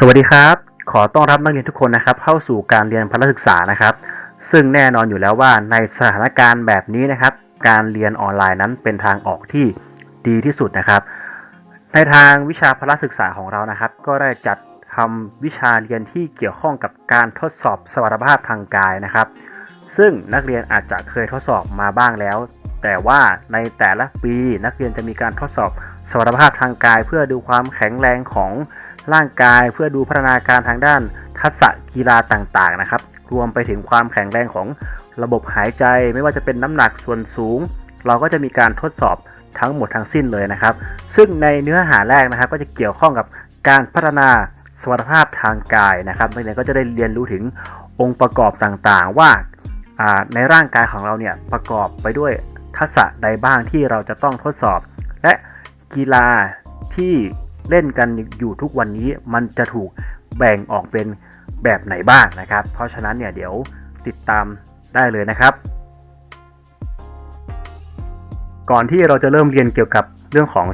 สวัสดีครับ ขอต้อนรับนักเรียนทุกคนนะครับ เข้าสู่การเรียนพละศึกษานะครับ ซึ่งแน่นอนอยู่แล้วว่าในสถานการณ์แบบนี้นะครับ การเรียนออนไลน์นั้นเป็นทางออกที่ดีที่สุดนะครับ ในทางวิชาพละศึกษาของเรานะครับ ก็ได้จัดทำวิชาเรียนที่เกี่ยวข้องกับการทดสอบสมรรถภาพทางกายนะครับ ซึ่งนักเรียนอาจจะเคยทดสอบมาบ้างแล้ว แต่ว่าในแต่ละปีนักเรียนจะมีการทดสอบสมรรถภาพทางกาย เพื่อดูความแข็งแรงของ ร่างกายเพื่อดูพัฒนาการทางด้านทักษะกีฬาต่างๆนะครับ รวมไปถึงความแข็งแรงของระบบหายใจ ไม่ว่าจะเป็นน้ำหนักส่วนสูง เราก็จะมีการทดสอบทั้งหมดทั้งสิ้นเลยนะครับ ซึ่งในเนื้อหาแรกนะครับ ก็จะเกี่ยวข้องกับการพัฒนาสมรรถภาพทางกายนะครับนักเรียนก็จะได้เรียนรู้ถึงองค์ประกอบต่างๆ ว่าอ่าในร่างกายของเราเนี่ยประกอบไปด้วยทักษะใดบ้างที่เราจะต้องทดสอบ และกีฬาที่ เล่นกันอยู่ทุกวันนี้มันจะถูกแบ่งออกเป็นแบบไหนบ้างนะครับ เพราะฉะนั้นเนี่ยเดี๋ยวติดตามได้เลยนะครับ ก่อนที่เราจะเริ่มเรียนเกี่ยวกับเรื่องของ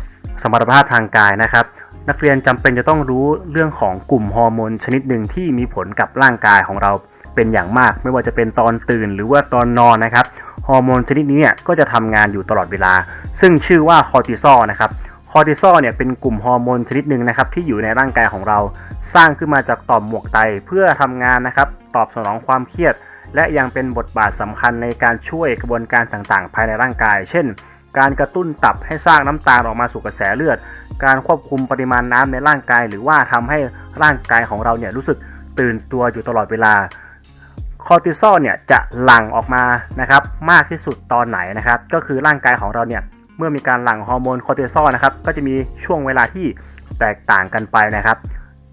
สมรรถภาพทางกายนะครับ นักเรียนจำเป็นจะต้องรู้เรื่องของกลุ่มฮอร์โมนชนิดหนึ่งที่มีผลกับร่างกายของเราเป็นอย่างมาก ไม่ว่าจะเป็นตอนตื่นหรือว่าตอนนอนนะครับฮอร์โมนชนิดนี้เนี่ยก็จะทำงานอยู่ตลอดเวลา ซึ่งชื่อว่าคอร์ติซอลนะครับ คอร์ติซอลเนี่ยเป็นกลุ่มฮอร์โมนชนิดหนึ่งนะครับที่อยู่ในร่างกายของเรา สร้างขึ้นมาจากต่อมหมวกไตเพื่อทำงานนะครับตอบสนองความเครียด และยังเป็นบทบาทสำคัญในการช่วยกระบวนการต่างๆ ภายในร่างกาย เช่น การกระตุ้นตับให้สร้างน้ำตาลออกมาสู่กระแสเลือด การควบคุมปริมาณน้ำในร่างกาย หรือว่าทำให้ร่างกายของเราเนี่ยรู้สึกตื่นตัวอยู่ตลอดเวลาคอร์ติซอลเนี่ยจะหลั่งออกมานะครับมากที่สุดตอนไหนนะครับ ก็คือร่างกายของเราเนี่ย เมื่อมีการหลั่งฮอร์โมนคอร์ติซอลนะครับก็จะมีช่วงเวลาที่แตกต่างกันไปนะครับ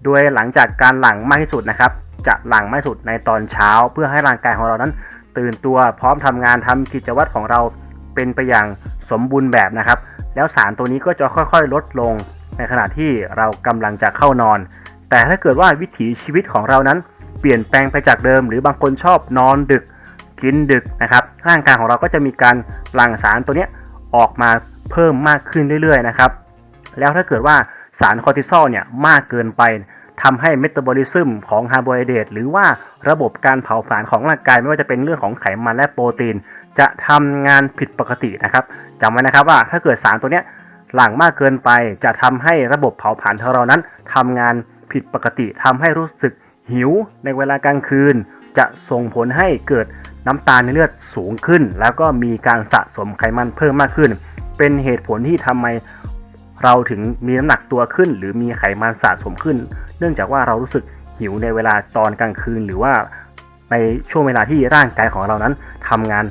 โดยหลังจากการหลั่งมากที่สุดนะครับ จะหลั่งมากที่สุดในตอนเช้า เพื่อให้ร่างกายของเรานั้น ตื่นตัวพร้อมทำงานทำกิจวัตรของเราเป็นไปอย่างสมบูรณ์แบบนะครับ แล้วสารตัวนี้ก็จะค่อยๆ ลดลงในขณะที่เรากำลังจะเข้านอน แต่ถ้าเกิดว่าวิถีชีวิตของเรานั้น เปลี่ยนแปลงไปจากเดิม หรือบางคนชอบนอนดึกกินดึกนะครับ ร่างกายของเราก็จะมีการหลั่งสารตัวนี้ ออกมาเพิ่มมากขึ้นเรื่อยๆนะครับ แล้วถ้าเกิดว่าสารคอร์ติซอลเนี่ยมากเกินไปทำให้เมตาบอลิซึมของคาร์โบไฮเดรตหรือว่าระบบการเผาผลาญของร่างกายไม่ว่าจะเป็นเรื่องของไขมันและโปรตีน จะทำงานผิดปกตินะครับจำไว้นะครับว่าถ้าเกิดสารตัวเนี้ยหลั่งมากเกินไปจะทำให้ระบบเผาผลาญของเรานั้นทำงานผิดปกติทำให้รู้สึกหิวในเวลากลางคืน จะส่งผลให้เกิด น้ำตาลในเลือดสูงขึ้น แล้วก็มีการสะสมไขมันเพิ่มมากขึ้น เป็นเหตุผลที่ทำไมเราถึงมีน้ำหนักตัวขึ้น หรือมีไขมันสะสมขึ้น เนื่องจากว่าเรารู้สึกหิวในเวลาตอนกลางคืน หรือว่าในช่วงเวลาที่ร่างกายของเรานั้นทำงาน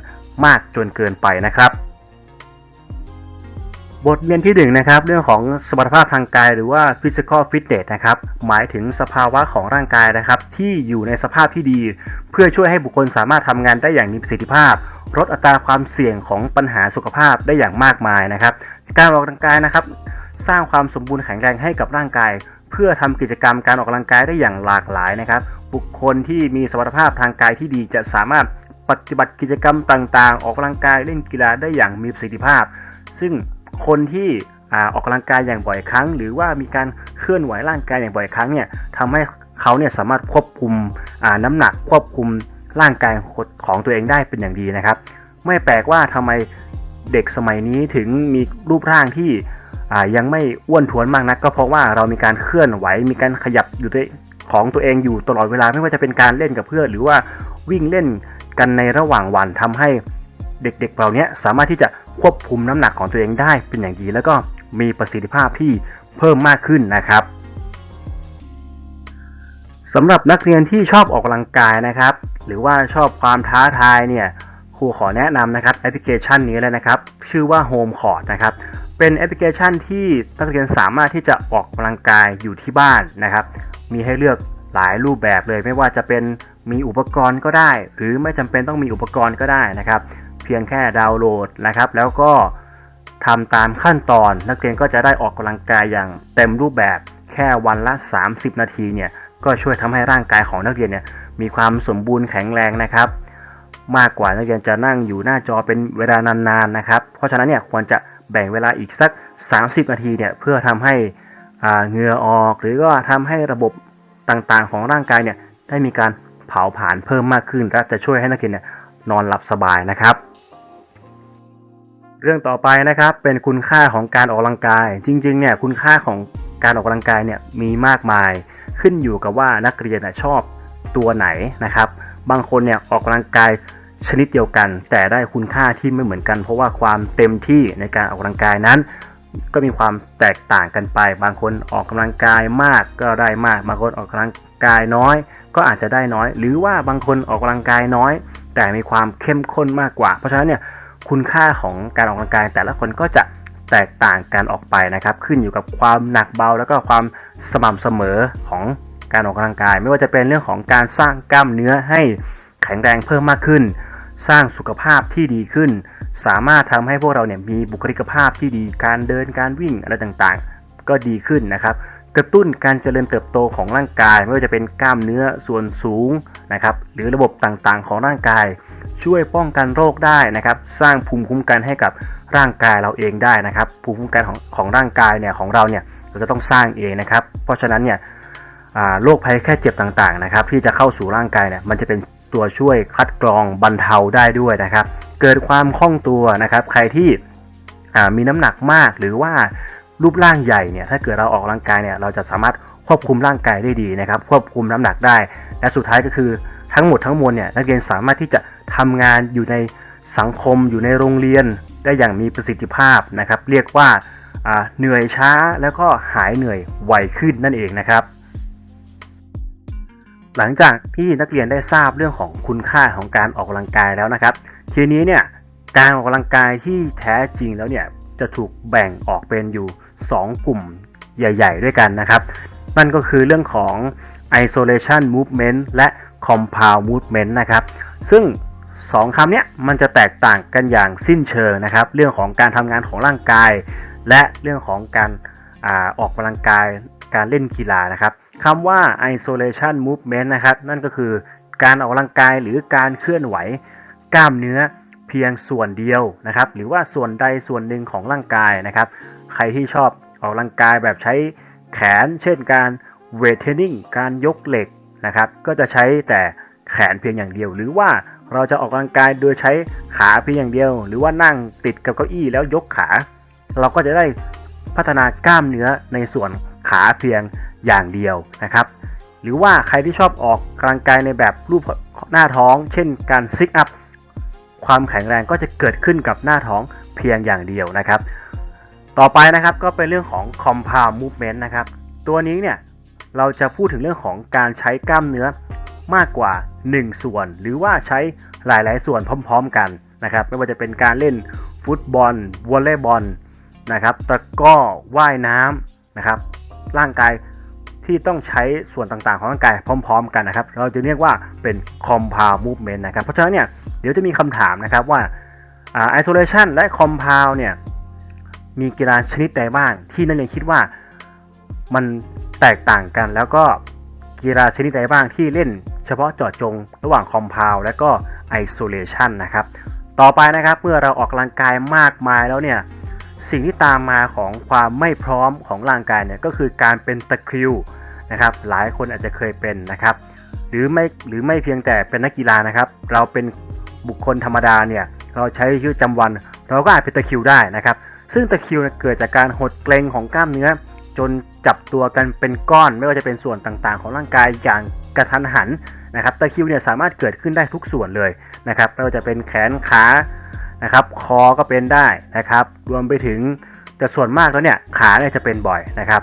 มากจนเกินไปนะครับ บทเรียนที่1นงนะครับเรื่องของสมรรถภาพทางกายหรือว่า physical fitness นะครับหมายถึงสภาวะของร่างกายนะครับที่อยู่ในสภาพที่ดี เพื่อช่วยให้บุคคลสามารถทำงานได้อย่างมีประสิทธิภาพ ลดอัตราความเสี่ยงของปัญหาสุขภาพได้อย่างมากมายนะครับ การออกกำลังกายนะครับ สร้างความสมบูรณ์แข็งแรงให้กับร่างกาย เพื่อทำกิจกรรมการออกกำลังกายได้อย่างหลากหลายนะครับ บุคคลที่มีสมรรถภาพทางกายที่ดีจะสามารถปฏิบัติกิจกรรมต่างๆ ออกกำลังกายเล่นกีฬาได้อย่างมีประสิทธิภาพ ซึ่ง คนที่อออกกำลังกายอย่างบ่อยครั้ง หรือว่ามีการเคลื่อนไหวร่างกายอย่างบ่อยครั้งเนี่ยทำให้เขาเนี่ยสามารถควบคุมน้ำหนักควบคุมร่างกายของตัวเองได้เป็นอย่างดีนะครับ ไม่แปลกว่าทำไมเด็กสมัยนี้ถึงมีรูปร่างที่ยังไม่อ้วนท้วนมากนัก ก็เพราะว่าเรามีการเคลื่อนไหว มีการขยับอยู่ด้วยของตัวเองอยู่ตลอดเวลาไม่ว่าจะเป็นการเล่นกับเพื่อนหรือว่าวิ่งเล่นกันในระหว่างวันทำให้ เด็กๆ เหล่านี้สามารถที่จะควบคุมน้ำหนักของตัวเองได้เป็นอย่างดี แล้วก็มีประสิทธิภาพที่เพิ่มมากขึ้นนะครับสำหรับนักเรียนที่ชอบออกกำลังกายนะครับ หรือว่าชอบความท้าทายเนี่ยครูขอแนะนำนะครับแอปพลิเคชันนี้เลยนะครับ ชื่อว่า Home Court นะครับ เป็นแอปพลิเคชันที่นักเรียนสามารถที่จะออกกำลังกายอยู่ที่บ้านนะครับ มีให้เลือกหลายรูปแบบเลย ไม่ว่าจะเป็นมีอุปกรณ์ก็ได้ หรือไม่จำเป็นต้องมีอุปกรณ์ก็ได้นะครับ เพียงแค่ดาวน์โหลดนะครับ แล้วก็ทำตามขั้นตอน นักเรียนก็จะได้ออกกำลังกายอย่างเต็มรูปแบบแค่วันละ 30 นาทีเนี่ยก็ช่วยทำให้ร่างกายของนักเรียนเนี่ยมีความสมบูรณ์แข็งแรงนะครับ มากกว่านักเรียนจะนั่งอยู่หน้าจอเป็นเวลานานๆนะครับ เพราะฉะนั้นเนี่ยควรจะแบ่งเวลาอีกสัก 30 นาทีเนี่ยเพื่อทำให้อ่าเหงื่อออก หรือก็ทำให้ระบบต่างๆ ของร่างกายเนี่ยได้มีการเผาผลาญเพิ่มมากขึ้นและจะช่วยให้นักเรียนเนี่ยนอนหลับสบายนะครับ เรื่องต่อไปนะครับ เป็นคุณค่าของการออกกำลังกาย จริงๆเนี่ยคุณค่าของการออกกำลังกายเนี่ยมีมากมาย ขึ้นอยู่กับว่านักเรียนชอบตัวไหนนะครับ บางคนเนี่ยออกกำลังกายชนิดเดียวกัน แต่ได้คุณค่าที่ไม่เหมือนกัน เพราะว่าความเต็มที่ในการออกกำลังกายนั้น ก็มีความแตกต่างกันไป บางคนออกกำลังกายมากก็ได้มาก บางคนออกกำลังกายน้อย ก็อาจจะได้น้อย หรือว่าบางคนออกกำลังกายน้อย แต่มีความเข้มข้นมากกว่า เพราะฉะนั้นเนี่ย คุณค่าของการออกกำลังกาย แต่ละคนก็จะแตกต่างกันออกไปนะครับ ขึ้นอยู่กับความหนักเบา แล้วก็ความสม่ำเสมอของการออกกำลังกาย ไม่ว่าจะเป็นเรื่องของการสร้างกล้ามเนื้อให้แข็งแรงเพิ่มมากขึ้น สร้างสุขภาพที่ดีขึ้น สามารถทำให้พวกเราเนี่ยมีบุคลิกภาพที่ดีการเดินการวิ่งอะไรต่างๆ ก็ดีขึ้นนะครับกระตุ้นการเจริญเติบโตของร่างกาย ไม่ว่าจะเป็นกล้ามเนื้อส่วนสูงนะครับหรือระบบต่างๆ ของร่างกาย ช่วยป้องกันโรคได้นะครับ สร้างภูมิคุ้มกันให้กับร่างกายเราเองได้นะครับ ภูมิคุ้มกันของของร่างกายเนี่ยของเราเนี่ยเราจะต้องสร้างเองนะครับ เพราะฉะนั้นเนี่ยโรคภัยแค่เจ็บต่างๆนะครับ ที่จะเข้าสู่ร่างกายเนี่ยมันจะเป็นตัวช่วยคัดกรองบรรเทาได้ด้วยนะครับ เกิดความคล่องตัวนะครับ ใครที่มีน้ำหนักมากหรือว่ารูปร่างใหญ่เนี่ยถ้าเกิดเราออกกำลังกายเนี่ยเราจะสามารถควบคุมร่างกายได้ดีนะครับ ควบคุมน้ำหนักได้ และสุดท้ายก็คือ ทั้งหมดทั้งมวลเนี่ยนักเรียนสามารถที่จะทำงานอยู่ในสังคมอยู่ในโรงเรียน ได้อย่างมีประสิทธิภาพนะครับ เรียกว่าอ่าเหนื่อยช้าแล้วก็หายเหนื่อยไวขึ้นนั่นเองนะครับ หลังจากที่นักเรียนได้ทราบเรื่องของคุณค่าของการออกกำลังกายแล้วนะครับ ทีนี้เนี่ยการออกกำลังกายที่แท้จริงแล้วเนี่ยจะถูกแบ่งออกเป็นอยู่ 2 กลุ่มใหญ่ ๆ ด้วยกันนะครับ นั่นก็คือเรื่องของ isolation movement และ compound movement นะครับ ซึ่ง 2คำนี้มันจะแตกต่างกันอย่างสิ้นเชิงนะครับ เรื่องของการทำงานของร่างกาย และเรื่องของการอาออกกำลังกายการเล่นกีฬานะครับคำว่า isolation movement นะครับ นั่นก็คือการออกกำลังกายหรือการเคลื่อนไหวกล้ามเนื้อเพียงส่วนเดียวนะครับ หรือว่าส่วนใดส่วนหนึ่งของร่างกายนะครับ ใครที่ชอบออกกำลังกายแบบใช้แขน เช่นการเวทเทรนนิ่งการยกเหล็ก นะครับ ก็จะใช้แต่แขนเพียงอย่างเดียว หรือว่าเราจะออกกำลังกายโดยใช้ขาเพียงอย่างเดียว หรือว่านั่งติดกับเก้าอี้แล้วยกขา เราก็จะได้พัฒนากล้ามเนื้อในส่วนขาเพียงอย่างเดียวนะครับ หรือว่าใครที่ชอบออกกำลังกายในแบบรูปหน้าท้อง เช่นการซิกอัพความแข็งแรงก็จะเกิดขึ้นกับหน้าท้องเพียงอย่างเดียวนะครับ ต่อไปนะครับก็เป็นเรื่องของ compound movement นะครับ ตัวนี้เนี่ย เราจะพูดถึงเรื่องของการใช้กล้ามเนื้อมากกว่า 1 ส่วน หรือว่าใช้หลาย ๆ ส่วนพร้อม ๆ กันนะครับ ไม่ว่าจะเป็นการเล่นฟุตบอลวอลเลย์บอลนะครับตะก้อว่ายน้ำนะครับ ร่างกายที่ต้องใช้ส่วนต่างๆ ของร่างกายพร้อม ๆ กันนะครับ เราจะเรียกว่าเป็น compound movement นะครับ เพราะฉะนั้นเนี่ยเดี๋ยวจะมีคำถามนะครับว่าอ่า isolation และ compound เนี่ยมีกีฬาชนิดใดบ้างที่นักเรียนคิดว่ามัน แตกต่างกัน แล้วก็กีฬาชนิดใดบ้างที่เล่นเฉพาะเจาะจงระหว่าง compound และก็ isolation นะครับ ต่อไปนะครับเมื่อเราออกกำลังกายมากมายแล้วเนี่ยสิ่งที่ตามมาของความไม่พร้อมของร่างกายเนี่ยก็คือการเป็นตะคริวนะครับ หลายคนอาจจะเคยเป็นนะครับ หรือไม่หรือไม่เพียงแต่เป็นนักกีฬานะครับ เราเป็นบุคคลธรรมดาเนี่ยเราใช้ชีวิตประจำวัน เราก็อาจเป็นตะคริวได้นะครับ ซึ่งตะคริวเกิดจากการหดเกร็งของกล้ามเนื้อ จน จับตัวกันเป็นก้อนไม่ว่าจะเป็นส่วนต่างๆ ของร่างกายอย่างกระทันหันนะครับตะคริวเนี่ยสามารถเกิดขึ้นได้ทุกส่วนเลยนะครับไม่ว่าจะเป็นแขนขานะครับคอก็เป็นได้นะครับ รวมไปถึงแต่ส่วนมากแล้วเนี่ยขาเนี่ยจะเป็นบ่อยนะครับ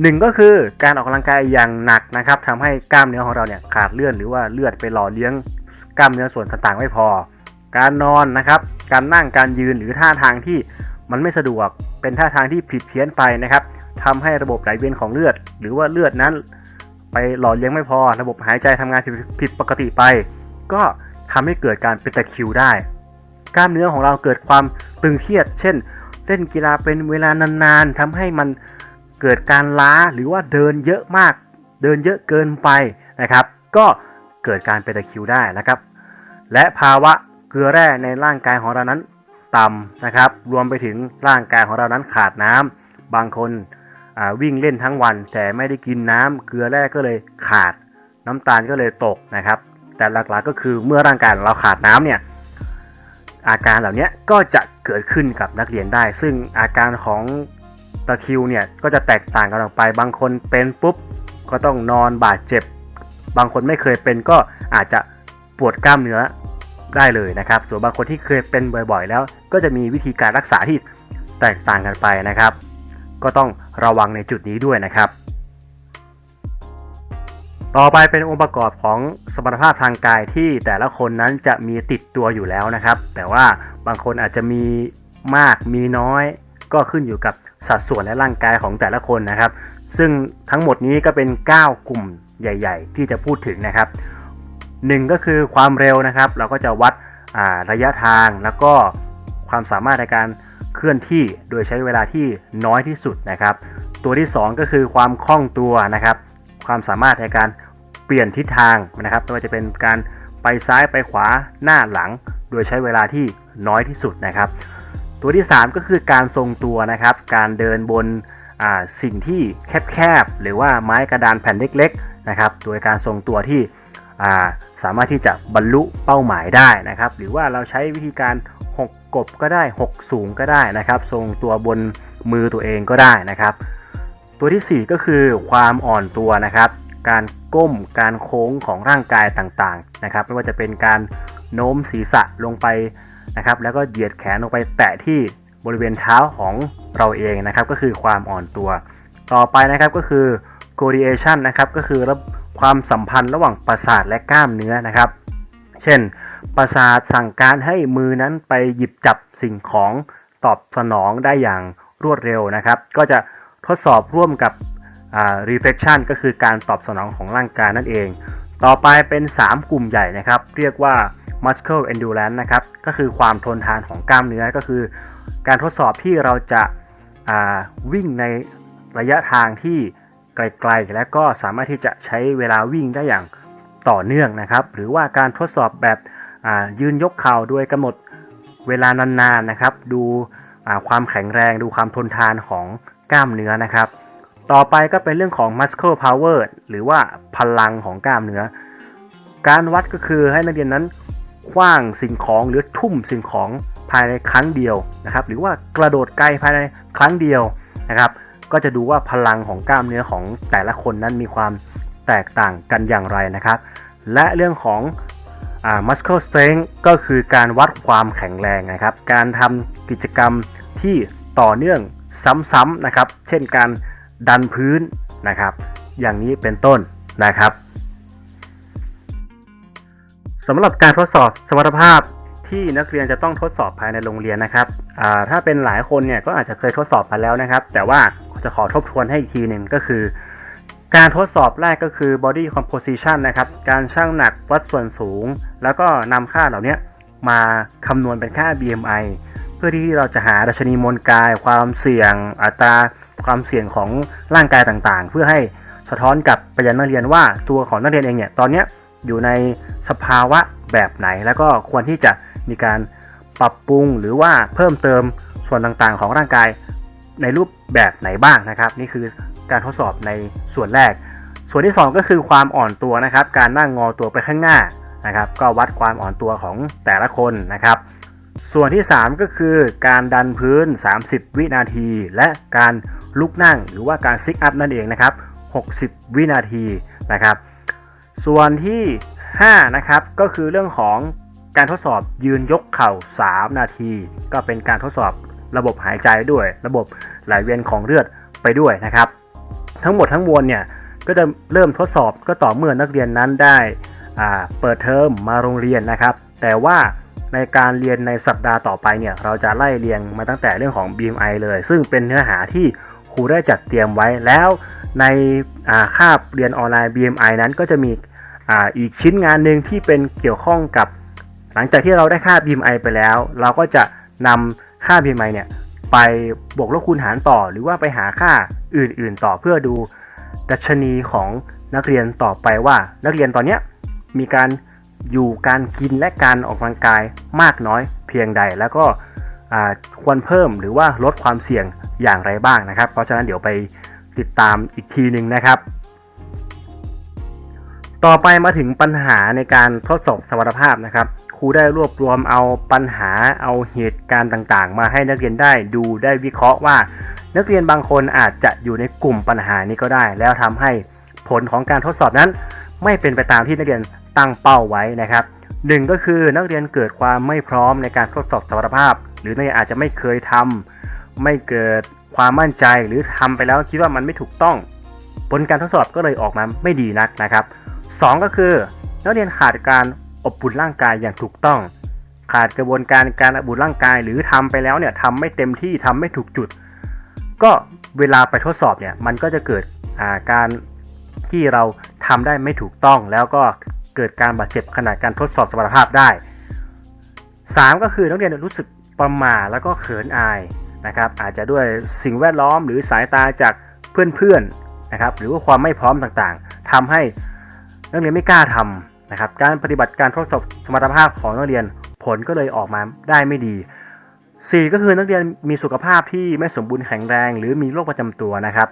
หนึ่งก็คือการออกกำลังกายอย่างหนักนะครับทำให้กล้ามเนื้อของเราเนี่ยขาดเลือดหรือว่าเลือดไปหล่อเลี้ยงกล้ามเนื้อส่วนต่างๆไม่พอ การนอนนะครับ การนั่งการยืนหรือท่าทางที่มันไม่สะดวกเป็นท่าทางที่ผิดเพี้ยนไปนะครับ ทำให้ระบบไหลเวียนของเลือด หรือว่าเลือดนั้น ไปหล่อเลี้ยงไม่พอ ระบบหายใจทำงานผิดปกติไป ก็ทำให้เกิดการเป็นตะคริวได้ กล้ามเนื้อของเราเกิดความตึงเครียด เช่นเล่นกีฬาเป็นเวลานานๆทำให้มันเกิดการล้าหรือว่าเดินเยอะมาก เดินเยอะเกินไปนะครับ ก็เกิดการเป็นตะคริวได้นะครับ และภาวะเกลือแร่ในร่างกายของเรานั้นต่ำนะครับ รวมไปถึงร่างกายของเรานั้นขาดน้ำบางคน วิ่งเล่นทั้งวัน แต่ไม่ได้กินน้ำเกลือแร่ก็เลยขาด น้ำตาลก็เลยตกนะครับ แต่หลักๆก็คือเมื่อร่างกายเราขาดน้ำเนี่ยอาการเหล่านี้ก็จะเกิดขึ้นกับนักเรียนได้ ซึ่งอาการของตะคิวเนี่ยก็จะแตกต่างกันออกไป บางคนเป็นปุ๊บก็ต้องนอนบาดเจ็บ บางคนไม่เคยเป็นก็อาจจะปวดกล้ามเนื้อได้เลยนะครับ ส่วนบางคนที่เคยเป็นบ่อยๆ แล้ว ก็จะมีวิธีการรักษาที่แตกต่างกันไปนะครับ ก็ต้องระวังในจุดนี้ด้วยนะครับ ต่อไปเป็นองค์ประกอบของสมรรถภาพทางกายที่แต่ละคนนั้นจะมีติดตัวอยู่แล้วนะครับ แต่ว่าบางคนอาจจะมีมากมีน้อย ก็ขึ้นอยู่กับสัดส่วนและร่างกายของแต่ละคนนะครับ ซึ่งทั้งหมดนี้ก็เป็น 9 กลุ่มใหญ่ ๆ ที่จะพูดถึงนะครับ 1 ก็คือความเร็วนะครับ เราก็จะวัดระยะทางแล้วก็ความสามารถในการ เคลื่อนที่โดยใช้เวลาที่น้อยที่สุดนะครับ ตัวที่ 2 ก็คือความคล่องตัวนะครับ ความสามารถในการเปลี่ยนทิศทางนะครับไม่ว่าจะเป็นการไปซ้ายไปขวาหน้าหลัง โดยใช้เวลาที่น้อยที่สุดนะครับ ตัวที่ 3 ก็คือการทรงตัวนะครับ การเดินบนสิ่งที่แคบๆหรือว่าไม้กระดานแผ่นเล็ก ๆ นะครับ โดยการทรงตัวที่ สามารถที่จะบรรลุเป้าหมายได้นะครับ หรือว่าเราใช้วิธีการหกกบก็ได้6สูงก็ได้นะครับ ทรงตัวบนมือตัวเองก็ได้นะครับ ตัวที่ 4 ก็คือความอ่อนตัวนะครับ การก้มการโค้งของร่างกายต่างๆนะครับ ไม่ว่าจะเป็นการโน้มศีรษะลงไปนะครับ แล้วก็เหยียดแขนลงไปแตะที่บริเวณเท้าของเราเองนะครับ ก็คือความอ่อนตัว ต่อไปนะครับก็คือ coordination นะครับก็คือระ ความสัมพันธ์ระหว่างประสาทและกล้ามเนื้อนะครับ เช่น ประสาทสั่งการให้มือนั้นไปหยิบจับสิ่งของตอบสนองได้อย่างรวดเร็วนะครับ ก็จะทดสอบร่วมกับ reflection ก็คือการตอบสนองของร่างกายนั่นเอง ต่อไปเป็น 3 กลุ่มใหญ่นะครับ เรียกว่า muscle endurance นะครับ ก็คือความทนทานของกล้ามเนื้อ ก็คือ การทดสอบที่เราจะาวิ่งในระยะทางที่ ไกลๆ และก็สามารถที่จะใช้เวลาวิ่งได้อย่างต่อเนื่องนะครับ หรือว่าการทดสอบแบบยืนยกเข่าโดยกำหนดเวลานานๆนะครับ ดูความแข็งแรงดูความทนทานของกล้ามเนื้อนะครับ ต่อไปก็เป็นเรื่องของ muscle power หรือว่าพลังของกล้ามเนื้อ การวัดก็คือให้นักเรียนนั้นคว้างสิ่งของหรือทุ่มสิ่งของภายในครั้งเดียวนะครับ หรือว่ากระโดดไกลภายในครั้งเดียวนะครับ ก็จะดูว่าพลังของกล้ามเนื้อของแต่ละคนนั้นมีความแตกต่างกันอย่างไรนะครับ และเรื่องของอ muscle strength ก็คือการวัดความแข็งแรงนะครับ การทำกิจกรรมที่ต่อเนื่องซ้ำๆนะครับ เช่นการดันพื้นนะครับ อย่างนี้เป็นต้นนะครับสำหรับการทดสอบสมรรถภาพ ที่นักเรียนจะต้องทดสอบภายในโรงเรียนนะครับถ้าเป็นหลายคนเนี่ยก็อาจจะเคยทดสอบไปแล้วนะครับ แต่ว่าจะขอทบทวนให้อีกทีหนึ่งก็คือ การทดสอบแรกก็คือ body composition นะครับ การชั่งหนักวัดส่วนสูง แล้วก็นำค่าเหล่านี้มาคำนวณเป็นค่า BMI เพื่อที่เราจะหาดัชนีมวลกาย ความเสี่ยง อัตราความเสี่ยงของร่างกายต่างๆ เพื่อให้สะท้อนกับไปยังนักเรียนว่าตัวของนักเรียนเองเนี่ยตอนเนี้ยอยู่ในสภาวะแบบไหน แล้วก็ควรที่จะ มีการปรับปรุงหรือว่าเพิ่มเติมส่วนต่างๆ ของร่างกายในรูปแบบไหนบ้างนะครับ นี่คือการทดสอบในส่วนแรก ส่วนที่ 2 ก็คือความอ่อนตัวนะครับ การนั่งงอตัวไปข้างหน้านะครับ ก็วัดความอ่อนตัวของแต่ละคนนะครับ ส่วนที่ 3 ก็คือการดันพื้น 30 วินาที และการลุกนั่งหรือว่าการซิกอัพนั่นเองนะครับ 60 วินาทีนะครับ ส่วนที่5นะครับก็คือเรื่องของ การทดสอบยืนยกเข่า 3 นาที ก็เป็นการทดสอบระบบหายใจด้วย ระบบไหลเวียนของเลือดไปด้วยนะครับ ทั้งหมดทั้งมวลเนี่ยก็จะเริ่มทดสอบก็ต่อเมื่อนักเรียนนั้นได้เปิดเทอมมาโรงเรียนนะครับ แต่ว่าในการเรียนในสัปดาห์ต่อไปเนี่ยเราจะไล่เรียงมาตั้งแต่เรื่องของ BMI เลย ซึ่งเป็นเนื้อหาที่ครูได้จัดเตรียมไว้แล้วในอ่าคาบเรียนออนไลน์ BMI นั้นก็จะมีออีกชิ้นงานหนึ่งที่เป็นเกี่ยวข้องกับ หลังจากที่เราได้ค่า BMI ไปแล้ว เราก็จะนำค่า BMI เนี่ยไปบวกลบคูณหารต่อ หรือว่าไปหาค่าอื่นๆ ต่อเพื่อดูดัชนีของนักเรียนต่อไปว่า นักเรียนตอนนี้มีการอยู่การกินและการออกกำลังกายมากน้อยเพียงใด แล้วก็ควรเพิ่มหรือว่าลดความเสี่ยงอย่างไรบ้างนะครับ เพราะฉะนั้นเดี๋ยวไปติดตามอีกทีหนึ่งนะครับ ต่อไปมาถึงปัญหาในการทดสอบสมรรถภาพนะครับ ครูได้รวบรวมเอาปัญหาเอาเหตุการณ์ต่างๆ มาให้นักเรียนได้ดูได้วิเคราะห์ว่า นักเรียนบางคนอาจจะอยู่ในกลุ่มปัญหานี้ก็ได้ แล้วทำให้ผลของการทดสอบนั้น ไม่เป็นไปตามที่นักเรียนตั้งเป้าไว้นะครับหนึ่งก็คือนักเรียนเกิดความไม่พร้อมในการทดสอบสมรรถภาพ หรือนักเรียนอาจจะไม่เคยทำไม่เกิดความมั่นใจหรือทำไปแล้วคิดว่ามันไม่ถูกต้อง ผลการทดสอบก็เลยออกมาไม่ดีนักนะครับสองก็คือนักเรียนขาดการอบอุ่นร่างกายอย่างถูกต้อง ขาดกระบวนการการอบอุ่นร่างกาย หรือทำไปแล้วเนี่ยทำไม่เต็มที่ทำไม่ถูกจุด ก็เวลาไปทดสอบเนี่ยมันก็จะเกิดาการที่เราทำได้ไม่ถูกต้อง แล้วก็เกิดการบาดเจ็บขณะการทดสอบสมรรถภาพได้ 3 ก็คือนักเรียนรู้สึกประหม่าแล้วก็เขินอายนะครับอาจจะด้วยสิ่งแวดล้อมหรือสายตาจากเพื่อนๆ นะครับหรือว่าความไม่พร้อมต่างๆทำให้นักเรียนไม่กล้าทำนะครับการปฏิบัติการทดสอบสมรรถภาพของนักเรียนผลก็เลยออกมาได้ไม่ดี 4 ก็คือนักเรียนมีสุขภาพที่ไม่สมบูรณ์แข็งแรง หรือมีโรคประจำตัวนะครับ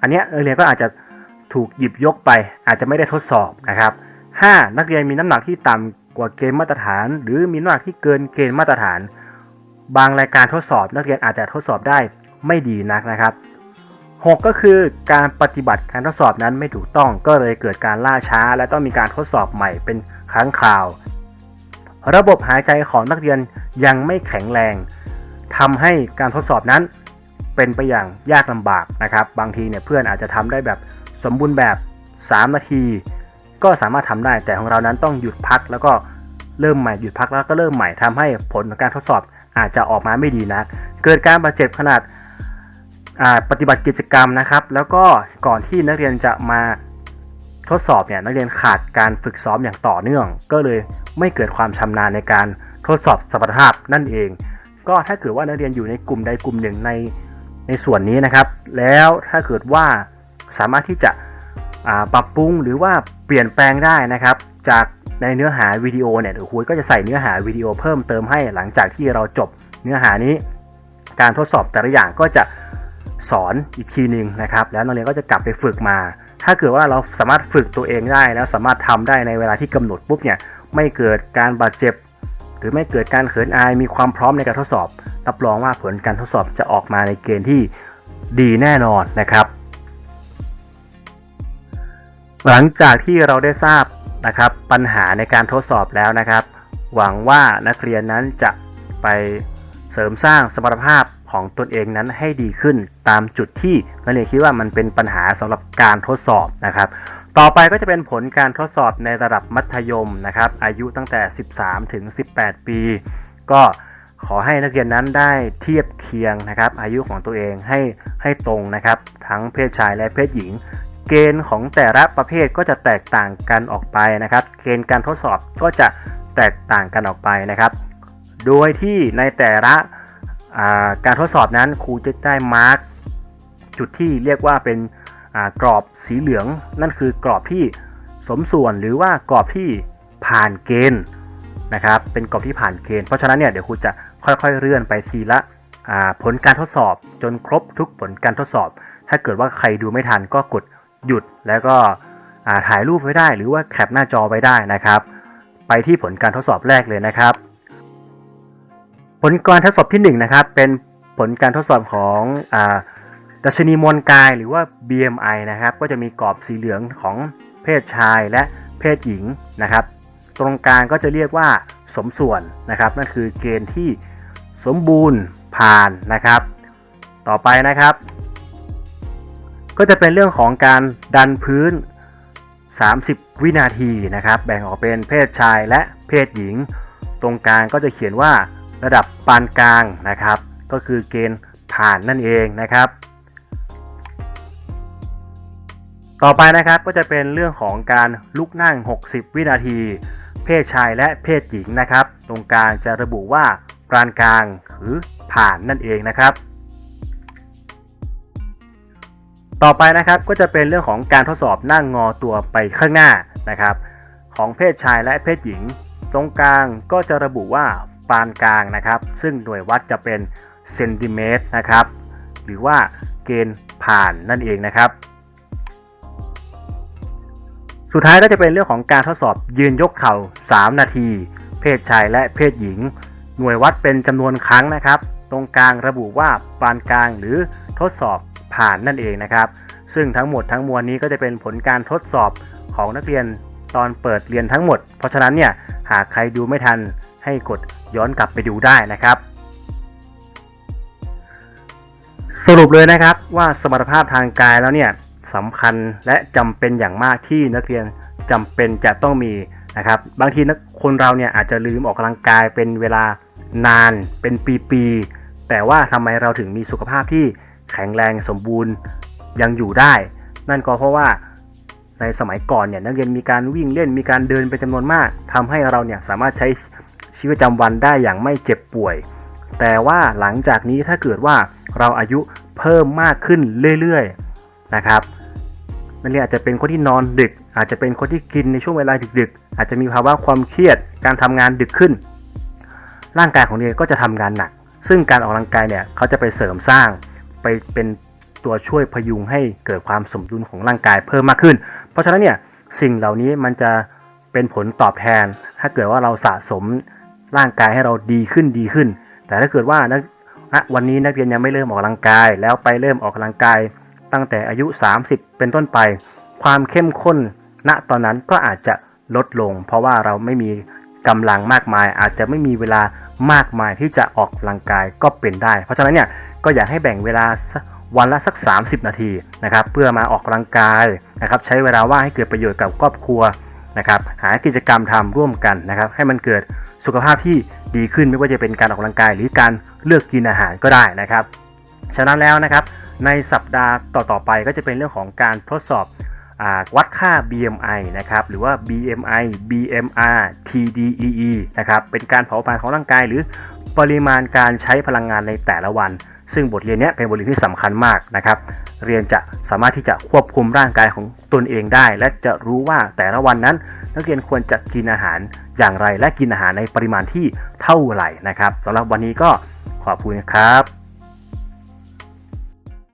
อันนี้นักเรียนก็อาจจะถูกหยิบยกไป อาจจะไม่ได้ทดสอบนะครับ 5. นักเรียนมีน้ำหนักที่ต่ำกว่าเกณฑ์มาตรฐาน หรือมีน้ำหนักที่เกินเกณฑ์มาตรฐาน บางรายการทดสอบ นักเรียนอาจจะทดสอบได้ไม่ดีนักนะครับ 6 ก็คือการปฏิบัติการทดสอบนั้นไม่ถูกต้องก็เลยเกิดการล่าช้า และต้องมีการทดสอบใหม่เป็นครั้งคราว ระบบหายใจของนักเรียนยังไม่แข็งแรงทำให้การทดสอบนั้นเป็นไปอย่างยากลำบากนะครับ บางทีเนี่ยเพื่อนอาจจะทำได้แบบสมบูรณ์แบบ 3 นาที ก็สามารถทำได้แต่ของเรานั้นต้องหยุดพักแล้วก็เริ่มใหม่หยุดพักแล้วก็เริ่มใหม่ทำให้ผลของการทดสอบอาจจะออกมาไม่ดีนะเกิดการบาดเจ็บขนาด ปฏิบัติกิจกรรมนะครับ แล้วก็ก่อนที่นักเรียนจะมาทดสอบเนี่ยนักเรียนขาดการฝึกซ้อมอย่างต่อเนื่อง ก็เลยไม่เกิดความชำนาญในการทดสอบสมรรถภาพนั่นเอง ก็ถ้าเกิดว่านักเรียนอยู่ในกลุ่มใดกลุ่มหนึ่งในในส่วนนี้นะครับ แล้วถ้าเกิดว่าสามารถที่จะปรับปรุงหรือว่าเปลี่ยนแปลงได้นะครับ จากในเนื้อหาวิดีโอเนี่ยเดี๋ยวครูก็จะใส่เนื้อหาวิดีโอเพิ่มเติมให้หลังจากที่เราจบเนื้อหานี้ การทดสอบแต่ละอย่างก็จะ สอนอีกทีหนึ่งนะครับ แล้วนักเรียนก็จะกลับไปฝึกมา ถ้าเกิดว่าเราสามารถฝึกตัวเองได้ แล้วสามารถทำได้ในเวลาที่กำหนดปุ๊บเนี่ยไม่เกิดการบาดเจ็บ หรือไม่เกิดการเขินอายมีความพร้อมในการทดสอบ รับรองว่าผลการทดสอบจะออกมาในเกณฑ์ที่ดีแน่นอนนะครับ หลังจากที่เราได้ทราบนะครับปัญหาในการทดสอบแล้วนะครับ หวังว่านักเรียนนั้นจะไปเสริมสร้างสมรรถภาพ ของตนเองนั้นให้ดีขึ้น ตามจุดที่นักเรียนคิดว่ามันเป็นปัญหาสำหรับการทดสอบนะครับ ต่อไปก็จะเป็นผลการทดสอบในระดับมัธยมนะครับ อายุตั้งแต่ 13 ถึง 18 ปี ก็ขอให้นักเรียนนั้นได้เทียบเคียงนะครับ อายุของตัวเองให้ให้ตรงนะครับ ทั้งเพศชายและเพศหญิง เกณฑ์ของแต่ละประเภทก็จะแตกต่างกันออกไปนะครับ เกณฑ์การทดสอบก็จะแตกต่างกันออกไปนะครับ โดยที่ในแต่ละ การทดสอบนั้นครูจะได้มาร์กจุดที่เรียกว่าเป็นกรอบสีเหลือง นั่นคือกรอบที่สมส่วนหรือว่ากรอบที่ผ่านเกณฑ์นะครับ เป็นกรอบที่ผ่านเกณฑ์เพราะฉะนั้นเนี่ยเดี๋ยวครูจะค่อยๆเลื่อนไปทีละผลการทดสอบจนครบทุกผลการทดสอบ ถ้าเกิดว่าใครดูไม่ทันก็กดหยุดแล้วก็ถ่ายรูปไว้ได้ หรือว่าแคปหน้าจอไว้ได้นะครับ ไปที่ผลการทดสอบแรกเลยนะครับ ผลการทดสอบที่1นนะครับ เป็นผลการทดสอบของอดัชนีมวลกายหรือว่า BMI นะครับ ก็จะมีกรอบสีเหลืองของเพศชายและเพศหญิงนะครับ ตรงกลางก็จะเรียกว่าสมส่วนนะครับ นั่นคือเกณฑ์ที่สมบูรณ์ผ่านนะครับ ต่อไปนะครับ ก็จะเป็นเรื่องของการดันพื้น 30 วินาทีนะครับ แบ่งออกเป็นเพศชายและเพศหญิง ตรงกลางก็จะเขียนว่า ระดับปานกลางนะครับ ก็คือเกณฑ์ผ่านนั่นเองนะครับ ต่อไปนะครับก็จะเป็นเรื่องของการลุกนั่ง 60 วินาที เพศชายและเพศหญิงนะครับ ตรงกลางจะระบุว่าปานกลางหรือผ่านนั่นเองนะครับ ต่อไปนะครับก็จะเป็นเรื่องของการทดสอบนั่งงอตัวไปข้างหน้านะครับ ของเพศชายและเพศหญิง ตรงกลางก็จะระบุว่า ปานกลางนะครับ ซึ่งหน่วยวัดจะเป็นเซนติเมตรนะครับ หรือว่าเกณฑ์ผ่านนั่นเองนะครับ สุดท้ายก็จะเป็นเรื่องของการทดสอบยืนยกเข่า 3 นาที เพศชายและเพศหญิง หน่วยวัดเป็นจำนวนครั้งนะครับ ตรงกลางระบุว่าปานกลางหรือทดสอบผ่านนั่นเองนะครับ ซึ่งทั้งหมดทั้งมวลนี้ก็จะเป็นผลการทดสอบของนักเรียน ตอนเปิดเรียนทั้งหมด เพราะฉะนั้นเนี่ยหากใครดูไม่ทันให้กดย้อนกลับไปดูได้นะครับ สรุปเลยนะครับว่าสมรรถภาพทางกายแล้วเนี่ยสำคัญและจำเป็นอย่างมากที่นักเรียนจำเป็นจะต้องมีนะครับ บางทีนักคนเราเนี่ยอาจจะลืมออกกำลังกายเป็นเวลานานเป็นปีๆแต่ว่าทำไมเราถึงมีสุขภาพที่แข็งแรงสมบูรณ์ยังอยู่ได้ นั่นก็เพราะว่า ในสมัยก่อนเนี่ยนักเรียนมีการวิ่งเล่นมีการเดินเป็นจำนวนมากทำให้เราเนี่ยสามารถใช้ชีวิตประจำวันได้อย่างไม่เจ็บป่วย แต่ว่าหลังจากนี้ถ้าเกิดว่าเราอายุเพิ่มมากขึ้นเรื่อยๆนะครับนักเรียนอาจจะเป็นคนที่นอนดึก อาจจะเป็นคนที่กินในช่วงเวลาดึกๆ อาจจะมีภาวะความเครียดการทำงานดึกขึ้น ร่างกายของเรียนก็จะทำงานหนัก ซึ่งการออกกำลังกายเนี่ยเขาจะไปเสริมสร้างไปเป็นตัวช่วยพยุงให้เกิดความสมดุลของร่างกายเพิ่มมากขึ้น เพราะฉะนั้นเนี่ยสิ่งเหล่านี้มันจะเป็นผลตอบแทน ถ้าเกิดว่าเราสะสมร่างกายให้เราดีขึ้นดีขึ้น แต่ถ้าเกิดว่านักอะวันนี้นักเรียนยังไม่เริ่มออกกำลังกาย แล้วไปเริ่มออกกำลังกาย ตั้งแต่อายุ 30 เป็นต้นไป ความเข้มข้นณตอนนั้นก็อาจจะลดลง เพราะว่าเราไม่มีกำลังมากมาย อาจจะไม่มีเวลามากมายที่จะออกกำลังกายก็เป็นได้ เพราะฉะนั้นเนี่ยก็อยากให้แบ่งเวลาวันละสัก 30 นาทีนะครับเพื่อมาออกกำลังกาย นะครับใช้เวลาว่างให้เกิดประโยชน์กับครอบครัวนะครับหากิจกรรมทำร่วมกันนะครับให้มันเกิดสุขภาพที่ดีขึ้นไม่ว่าจะเป็นการออกกำลังกาย หรือการเลือกกินอาหารก็ได้นะครับฉะนั้นแล้วนะครับในสัปดาห์ต่อๆไปก็จะเป็นเรื่องของการทดสอบอวัดค่า BMI นะครับหรือว่า BMI BMR TDEE นะครับเป็นการเผาผลาญของร่างกายหรือปริมาณการใช้พลังงานในแต่ละวัน ซึ่งบทเรียนนี้เป็นบทเรียนที่สำคัญมากนะครับ เรียนจะสามารถที่จะควบคุมร่างกายของตนเองได้ และจะรู้ว่าแต่ละวันนั้น นักเรียนควรจะกินอาหารอย่างไร และกินอาหารในปริมาณที่เท่าไหร่นะครับสำหรับวันนี้ก็ขอบคุณครับ